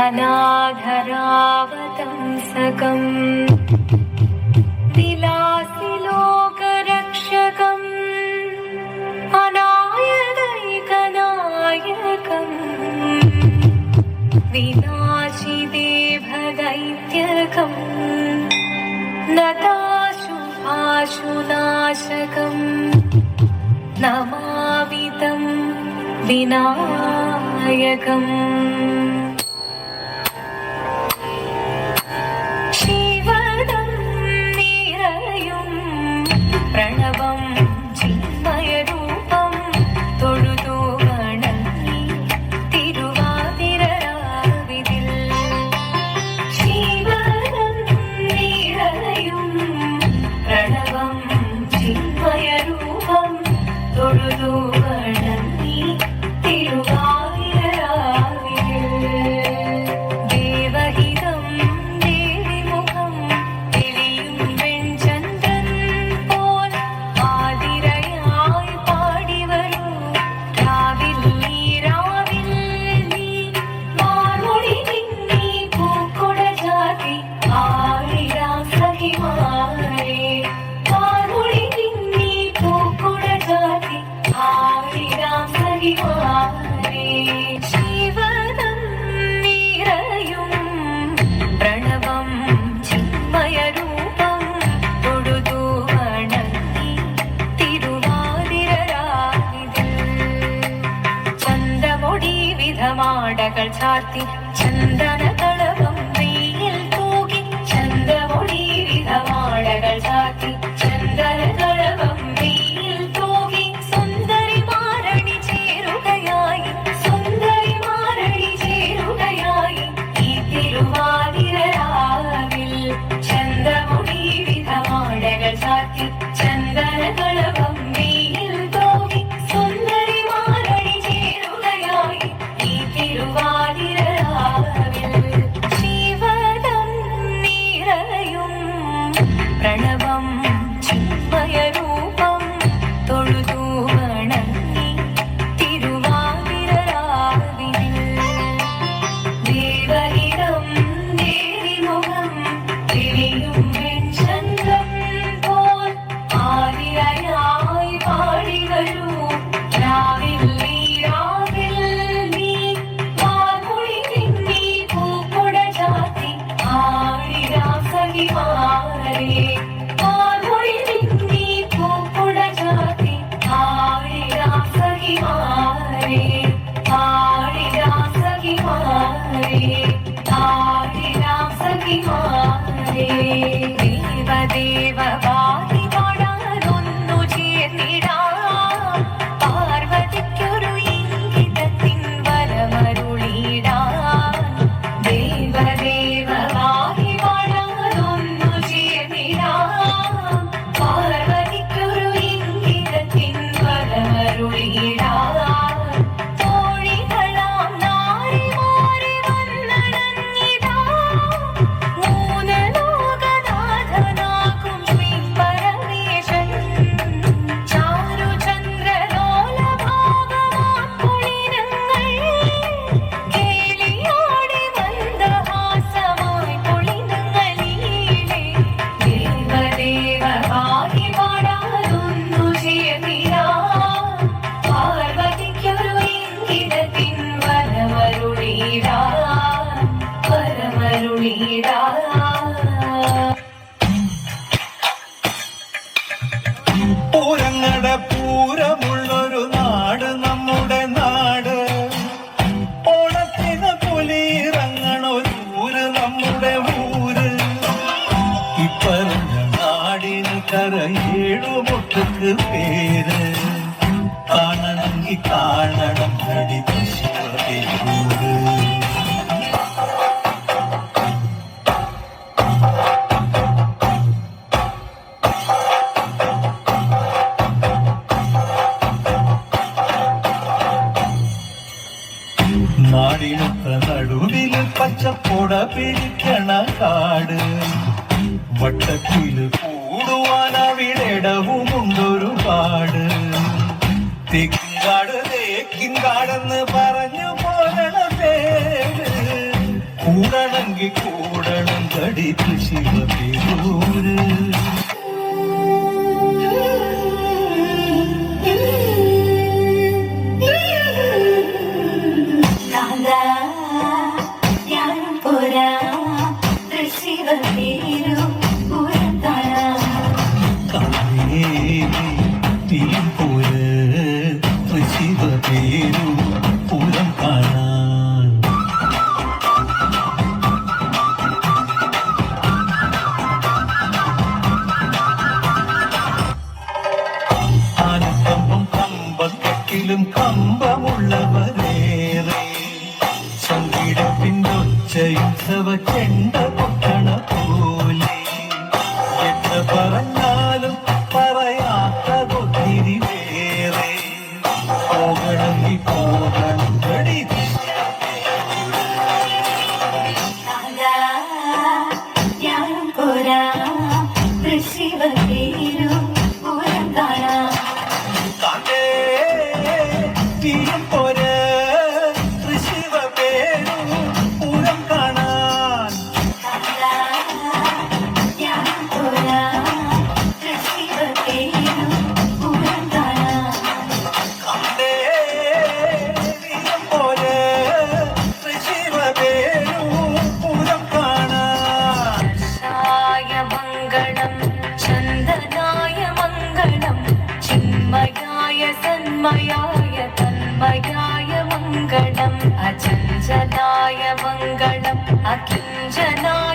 नाधरावतंसकम् विलासि लोकरक्षकम् अनायनैकनायकम् विनाशिदेभदैत्यकम् न ताशु आशुनाशकम् विनायकम्। കോടകൾ ചാർത്തി ചന്ദന அருள்கிறார் ആയി കാണണം നടി വിശ്വതയോട് നാടിനൊത്ത നടുവിൽ പച്ചപ്പുട പിരിക്കണ കാട്. വട്ടത്തിൽ കൂടുവാൻ അവിടെടവുമുണ്ടൊരുപാട് തെക്കിങ്കാട് പറഞ്ഞു പോരണ പേര്. കൂടണമെങ്കിൽ കൂടണം കടി കൃഷി കമ്പത്തൊക്കിലും കമ്പമുള്ളവരേറെ. സംഗീതത്തിന്റെ ഒച്ചയുത്സവ ചെണ്ട കൊട്ടണ പോലെ എത്ര പറഞ്ഞാലും പറയാത്ത കൊത്തിരി വേറെ. പോകണം തീരും പോരെ அம்பயாய மங்களம் அச்சஞ்சனாய மங்களம் அகிஞ்சனாய